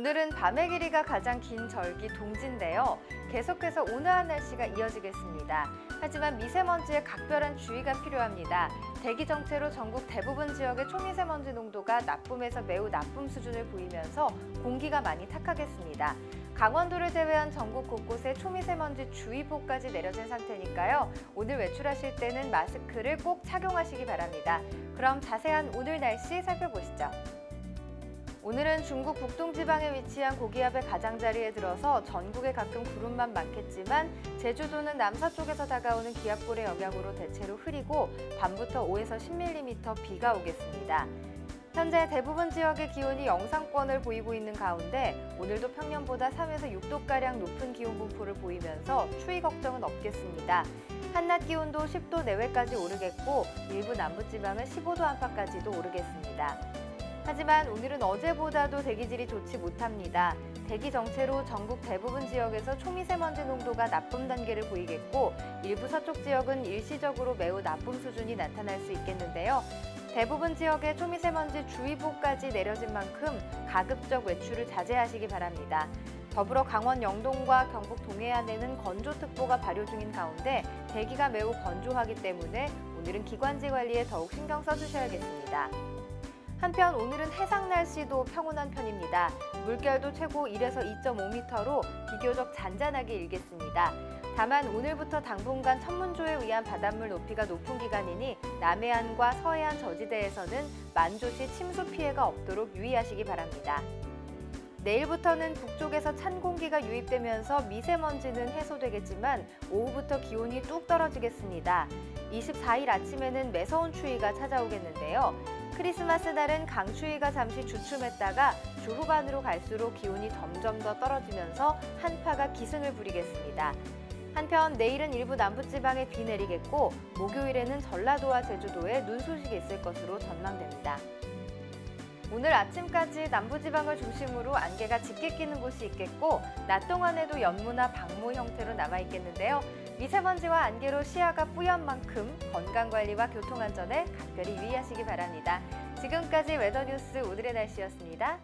오늘은 밤의 길이가 가장 긴 절기 동지인데요. 계속해서 온화한 날씨가 이어지겠습니다. 하지만 미세먼지에 각별한 주의가 필요합니다. 대기 정체로 전국 대부분 지역의 초미세먼지 농도가 나쁨에서 매우 나쁨 수준을 보이면서 공기가 많이 탁하겠습니다. 강원도를 제외한 전국 곳곳에 초미세먼지 주의보까지 내려진 상태니까요. 오늘 외출하실 때는 마스크를 꼭 착용하시기 바랍니다. 그럼 자세한 오늘 날씨 살펴보시죠. 오늘은 중국 북동지방에 위치한 고기압의 가장자리에 들어서 전국에 가끔 구름만 많겠지만 제주도는 남서쪽에서 다가오는 기압골의 영향으로 대체로 흐리고 밤부터 5에서 10mm 비가 오겠습니다. 현재 대부분 지역의 기온이 영상권을 보이고 있는 가운데 오늘도 평년보다 3에서 6도가량 높은 기온 분포를 보이면서 추위 걱정은 없겠습니다. 한낮 기온도 10도 내외까지 오르겠고 일부 남부지방은 15도 안팎까지도 오르겠습니다. 하지만 오늘은 어제보다도 대기질이 좋지 못합니다. 대기 정체로 전국 대부분 지역에서 초미세먼지 농도가 나쁨 단계를 보이겠고 일부 서쪽 지역은 일시적으로 매우 나쁨 수준이 나타날 수 있겠는데요. 대부분 지역에 초미세먼지 주의보까지 내려진 만큼 가급적 외출을 자제하시기 바랍니다. 더불어 강원 영동과 경북 동해안에는 건조특보가 발효 중인 가운데 대기가 매우 건조하기 때문에 오늘은 기관지 관리에 더욱 신경 써주셔야겠습니다. 한편 오늘은 해상 날씨도 평온한 편입니다. 물결도 최고 1에서 2.5m로 비교적 잔잔하게 일겠습니다. 다만 오늘부터 당분간 천문조에 의한 바닷물 높이가 높은 기간이니 남해안과 서해안 저지대에서는 만조시 침수 피해가 없도록 유의하시기 바랍니다. 내일부터는 북쪽에서 찬 공기가 유입되면서 미세먼지는 해소되겠지만 오후부터 기온이 뚝 떨어지겠습니다. 24일 아침에는 매서운 추위가 찾아오겠는데요. 크리스마스 날은 강추위가 잠시 주춤했다가 주 후반으로 갈수록 기온이 점점 더 떨어지면서 한파가 기승을 부리겠습니다. 한편 내일은 일부 남부지방에 비 내리겠고 목요일에는 전라도와 제주도에 눈 소식이 있을 것으로 전망됩니다. 오늘 아침까지 남부지방을 중심으로 안개가 짙게 끼는 곳이 있겠고 낮 동안에도 연무나 방무 형태로 남아있겠는데요. 미세먼지와 안개로 시야가 뿌연 만큼 건강관리와 교통안전에 각별히 유의하시기 바랍니다. 지금까지 웨더뉴스 오늘의 날씨였습니다.